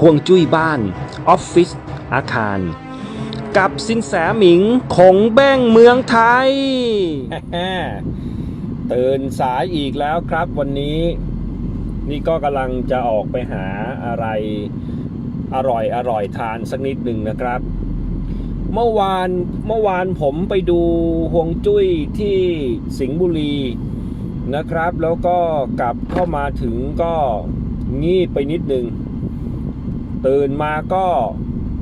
ห่วงจุ้ยบ้าน ออฟฟิศอาคาร กับสินแสหมิงคงแบ้งเมืองไทย ตื่นสายอีกแล้วครับวันนี้ นี่ก็กำลังจะออกไปหาอะไรอร่อยอร่อยทานสักนิดหนึ่งนะครับ เมื่อวานเมื่อวานผมไปดูห่วงจุ้ยที่สิงห์บุรีนะครับ แล้วก็กลับเข้ามาถึงก็งีบไปนิดหนึ่ง ตื่นมาก็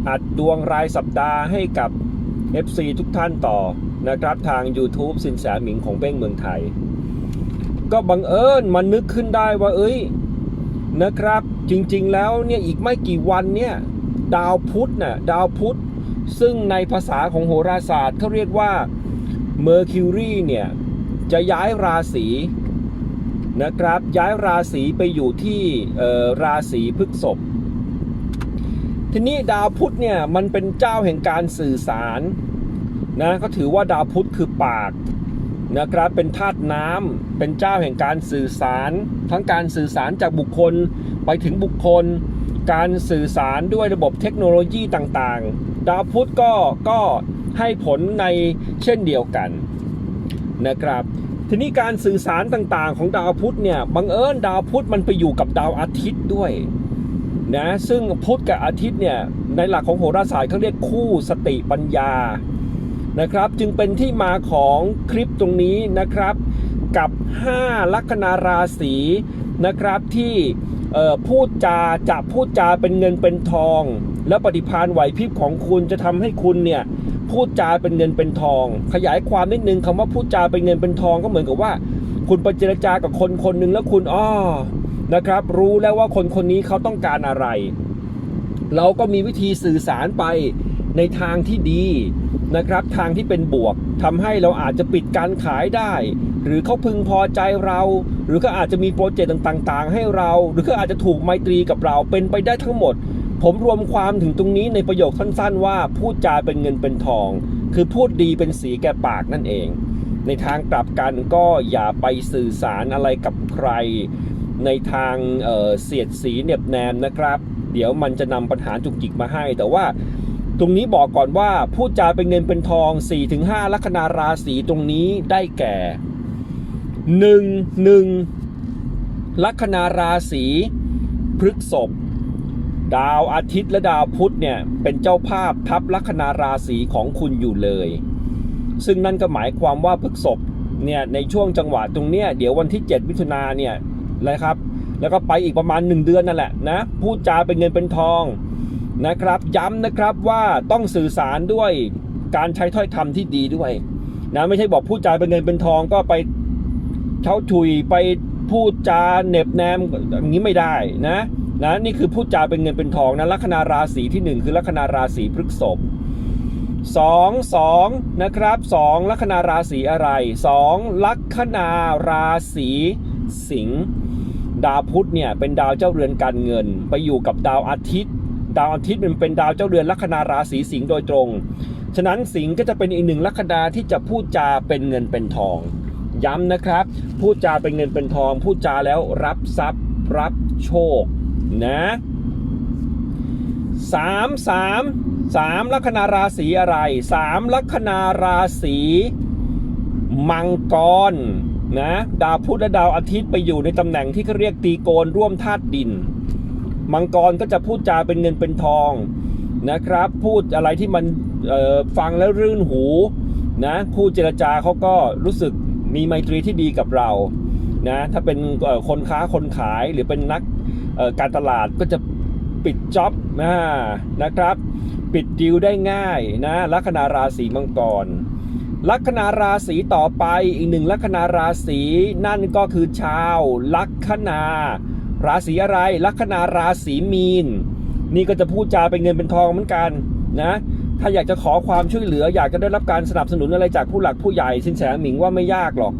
อัดดวงรายสัปดาห์ให้กับ FC ทุกท่านต่อนะครับทาง YouTube สินแสหมิงของเบ้งเมืองไทย ก็บังเอิญมันนึกขึ้นได้ว่าเอ้ยนะครับจริงๆแล้วเนี่ยอีกไม่กี่วันเนี่ยดาวพุธน่ะดาวพุธซึ่งในภาษาของโหราศาสตร์เขาเรียกว่า Mercury เนี่ยจะย้ายราศีนะครับย้ายราศีไปอยู่ที่เอ่อราศีพฤษภ ทีนี้ดาวพุธเนี่ยมันเป็นเจ้าแห่งการสื่อสารนะก็ถือว่าดาวพุธคือปากนะครับเป็นธาตุน้ำเป็นเจ้าแห่งการสื่อสาร ทั้งการสื่อสารจากบุคคลไปถึงบุคคล การสื่อสารด้วยระบบเทคโนโลยีต่างๆ ดาวพุธก็ก็ให้ผลในเช่นเดียวกันนะครับทีนี้การสื่อสารต่างๆ ของดาวพุธเนี่ยบังเอิญดาวพุธมันไปอยู่กับดาวอาทิตย์ด้วย นะซึ่งพุธกับอาทิตย์เนี่ยในหลักของโหราศาสตร์เขาเรียกคู่สติปัญญานะครับ จึงเป็นที่มาของคลิปตรงนี้นะครับกับ 5 ลัคนาราศีนะครับที่พูดจาจะพูดจาเป็นเงินเป็นทอง แล้วปฏิภาณไหวพริบของคุณจะทำให้คุณเนี่ยพูดจาเป็นเงินเป็นทอง ขยายความนิดนึงคำว่าพูดจาเป็นเงินเป็นทองก็เหมือนกับว่า คุณไปเจรจากับคนคนหนึ่งแล้วคุณอ้อ นะครับ รู้แล้วว่าคนคนนี้เขาต้องการอะไร เราก็มีวิธีสื่อสารไปในทางที่ดีนะครับ ทางที่เป็นบวกทำให้เราอาจจะปิดการขายได้ หรือเขาพึงพอใจเรา หรือก็อาจจะมีโปรเจกต์ต่างๆ ให้เรา หรือก็อาจจะถูกไมตรีกับเราเป็นไปได้ทั้งหมด ผมรวมความถึงตรงนี้ในประโยคสั้นๆ ว่าพูดจาเป็นเงินเป็นทอง คือพูดดีเป็นสีแก่ปากนั่นเอง ในทางกลับกันก็อย่าไปสื่อสารอะไรกับใคร ในทางเเสียดสีเน็บแนมนะครับ เดี๋ยวมันจะนำปัญหาจุกจิกมาให้ แต่ว่าตรงนี้บอกก่อนว่าพูดจาเป็นเงินเป็นทอง 4-5 ลัคนาราศีตรงนี้ได้แก่ 1 1 ลัคนาราศีพฤกษภดาวอาทิตย์และดาวพุธเนี่ยเป็นเจ้าภาพทับลัคนาราศีของคุณอยู่เลย ซึ่งนั่นก็หมายความว่าพฤกษภเนี่ยในช่วงจังหวะตรงเนี้ยเดี๋ยววันที่ 7 มิถุนาเนี่ย นะครับ แล้วก็ไปอีกประมาณ 1 เดือนนั่นแหละนะพูดจาเป็นเงินเป็นทองนะครับ ย้ำนะครับว่าต้องสื่อสารด้วยการใช้ถ้อยคำที่ดีด้วยนะไม่ใช่บอกพูดจาเป็นเงินเป็นทองก็ไปเช้าถุยไปพูดจาเน็บแนมอย่างนี้ไม่ได้นะนะนี่คือพูดจาเป็นเงินเป็นทองนะลัคนาราศีที่หนึ่งคือลัคนาราศีพฤษภสองสองนะครับสองลัคนาราศีอะไรสองลัคนาราศีสิงห์ ดาวพุธเนี่ยเป็นดาวเจ้าเรือนการเงิน ไปอยู่กับดาวอาทิตย์ ดาวอาทิตย์มันเป็นดาวเจ้าเรือนลัคนาราศีสิงห์โดยตรง ฉะนั้นสิงห์ก็จะเป็นอีกหนึ่งลัคนาที่จะพูดจาเป็นเงินเป็นทอง ย้ำนะครับ พูดจาเป็นเงินเป็นทอง พูดจาแล้วรับทรัพย์รับโชคนะสามสามสามลัคนาราศีอะไรสามลัคนาราศีมังกร นะดาวพุธและดาวอาทิตย์ไปอยู่ในตำแหน่งที่เขาเรียกตีโกนร่วมธาตุดิน มังกรก็จะพูดจาเป็นเงินเป็นทองนะครับ พูดอะไรที่มันฟังแล้วรื่นหูนะผู้เจรจาเขาก็รู้สึกมีไมตรีที่ดีกับเรานะถ้าเป็นคนค้าคนขายหรือเป็นนักการตลาดก็จะปิดจ็อบนะนะครับ ปิดดีลได้ง่ายนะลัคนาราศีมังกร ลัคนาราศีต่อไปอีกหนึ่งลัคนาราศีนั่นก็คือชาวลัคนา ราศีอะไรลัคนาราศีมีน นี่ก็จะพูดจาเป็นเงินเป็นทองเหมือนกันนะถ้าอยากจะขอความช่วยเหลือ อยากจะได้รับการสนับสนุนอะไรจากผู้หลักผู้ใหญ่สินแสหมิงว่าไม่ยากหรอก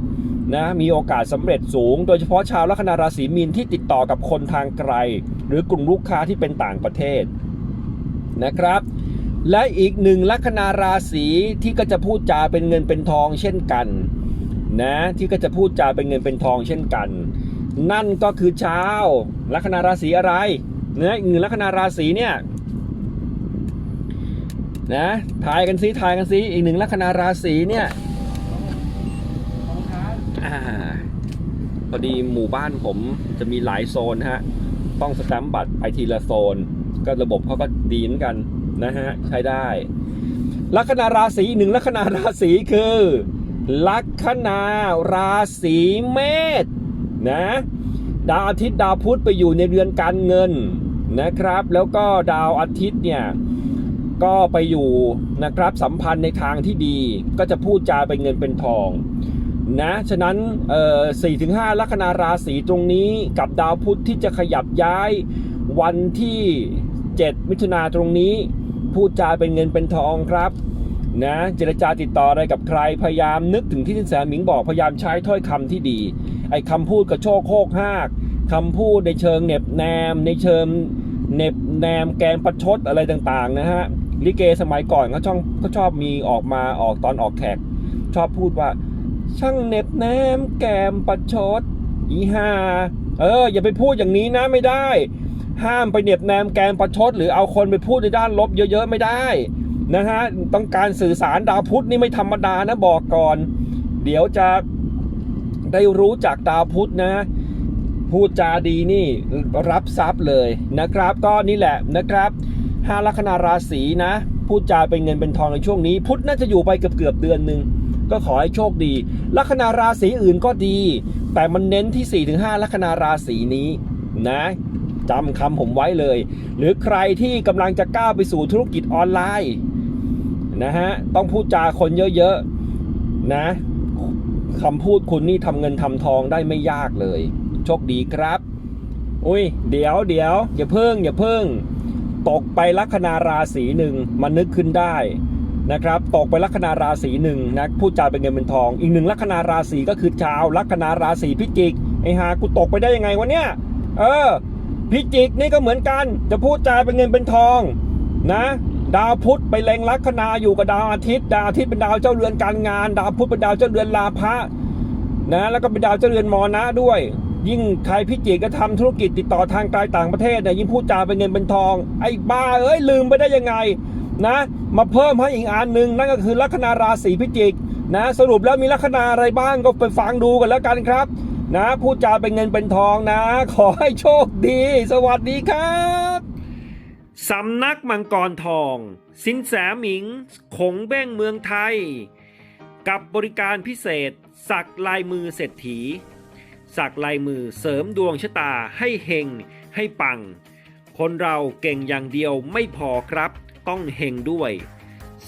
นะมีโอกาสสำเร็จสูง โดยเฉพาะชาวลัคนาราศีมีนที่ติดต่อกับคนทางไกล หรือกลุ่มลูกค้าที่เป็นต่างประเทศนะครับ และอีกหนึ่งลัคนาราศีที่ก็จะพูดจาเป็นเงินเป็นทองเช่นกันนะที่ก็จะพูดจาเป็นเงินเป็นทองเช่นกัน นั่นก็คือชาวลัคนาราศีอะไรนะอีกหนึ่งลัคนาราศีเนี่ยนะทายกันซิทายกันซิอีกหนึ่งลัคนาราศีเนี่ยอ่าพอดีหมู่บ้านผมจะมีหลายโซนฮะ ต้องสแตมป์บัตรไปทีละโซน ก็ระบบเขาก็ดีเหมือนกัน นะฮะใช้ได้ ลัคนาราศีหนึ่งลัคนาราศีคือ ลัคนาราศีเมษนะดาวอาทิตย์ดาวพุธไปอยู่ในเรือนการเงินนะครับ แล้วก็ดาวอาทิตย์เนี่ยก็ไปอยู่นะครับสัมพันธ์ในทางที่ดี ก็จะพูดจาเป็นเงินเป็นทองนะฉะนั้นสี่ถึงห้าลัคนาราศีตรงนี้กับดาวพุธที่จะขยับย้ายวันที่ 7 มิถุนาตรงนี้ พูดจาเป็นเงินเป็นทองครับนะเจรจาติดต่ออะไรกับใครพยายามนึกถึงที่ทินแสหมิงบอกพยายามใช้ถ้อยคำที่ดี ไอ้คำพูดกระโชกโคกหากคำพูดในเชิงเหน็บแนม ในเชิงเหน็บแนมแกมประชดอะไรต่างๆนะฮะลิเกสมัยก่อนเขาชอบเขาชอบมีออกมาออกตอนออกแขก ชอบพูดว่า ช่างเหน็บแนมแกมประชดอีห่าเอออย่าไปพูดอย่างนี้นะไม่ได้ ห้ามไปเหน็บแนมแกมประชด หรือเอาคนไปพูดในด้านลบเยอะๆไม่ได้นะฮะต้องการสื่อสารดาวพุธนี่ไม่ธรรมดานะบอกก่อน เดี๋ยวจะได้รู้จักดาวพุธนะ พูดจาดีนี่รับทรัพย์เลยนะครับ ก็นี่แหละนะครับห้าลัคนาราศีนะพูดจาเป็นเงินเป็นทองในช่วงนี้ พุธน่าจะอยู่ไปเกือบเกือบเดือนหนึ่งก็ขอให้โชคดี ลัคนาราศีอื่นก็ดี แต่มันเน้นที่ 4-5 ลัคนาราศีนี้นะ จำคำผมไว้เลย หรือใครที่กำลังจะก้าวไปสู่ธุรกิจออนไลน์นะฮะต้องพูดจาคนเยอะๆนะคำพูดคุณนี่ทำเงินทำทองได้ไม่ยากเลย โชคดีครับ อุ้ยเดี๋ยวเดี๋ยวอย่าเพิ่งอย่าเพิ่ง ตกไปลัคนาราศีหนึ่งมานึกขึ้นได้นะครับตกไปลัคนาราศีหนึ่งนะพูดจาเป็นเงินเป็นทอง อีกหนึ่งลัคนาราศีก็คือชาวลัคนาราศีพิจิกไอ้หากูตกไปได้ยังไงวะเนี่ยเออ พิจิกนี่ก็เหมือนกัน จะพูดจาเป็นเงินเป็นทองนะ ดาวพุธไปเล็งลัคนาอยู่กับดาวอาทิตย์ ดาวอาทิตย์เป็นดาวเจ้าเรือนการงาน ดาวพุธเป็นดาวเจ้าเรือนลาภะนะแล้วก็เป็นดาวเจ้าเรือนมรณะด้วย ยิ่งใครพิจิกก็ทำธุรกิจติดต่อทางไกลต่างประเทศเนี่ยยิ่งพูดจาเป็นเงินเป็นทอง ไอ้บ้าเอ้ยลืมไปได้ยังไงนะ มาเพิ่มให้อีกอันหนึ่งนั่นก็คือลัคนาราศีพิจิกนะสรุปแล้วมีลัคนาอะไรบ้างก็ไปฟังดูกันแล้วกันครับ นะ พูดจาเป็นเงินเป็นทองนะ ขอให้โชคดี สวัสดีครับสำนักมังกรทอง สินแสหมิง ขงเบ้งเมืองไทย กับบริการพิเศษ สักลายมือเศรษฐี สักลายมือเสริมดวงชะตาให้เฮงให้ปัง คนเราเก่งอย่างเดียวไม่พอครับ ต้องเฮงด้วย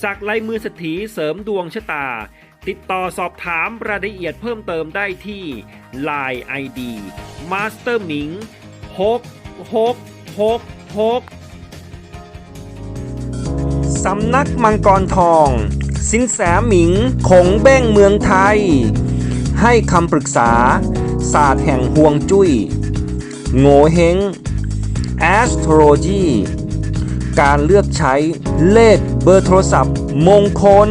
สักลายมือเศรษฐีเสริมดวงชะตา ติดต่อสอบถามรายละเอียดเพิ่มเติมได้ที่ Line ID Master หมิง6 6 6 6 สำนักมังกรทอง สินแสหมิงขงเบ้งเมืองไทย ให้คำปรึกษา ศาสตร์แห่งห่วงจุย้ย โงเฮง astrology การเลือกใช้เลขเบอร์โทรศัพท์มงคล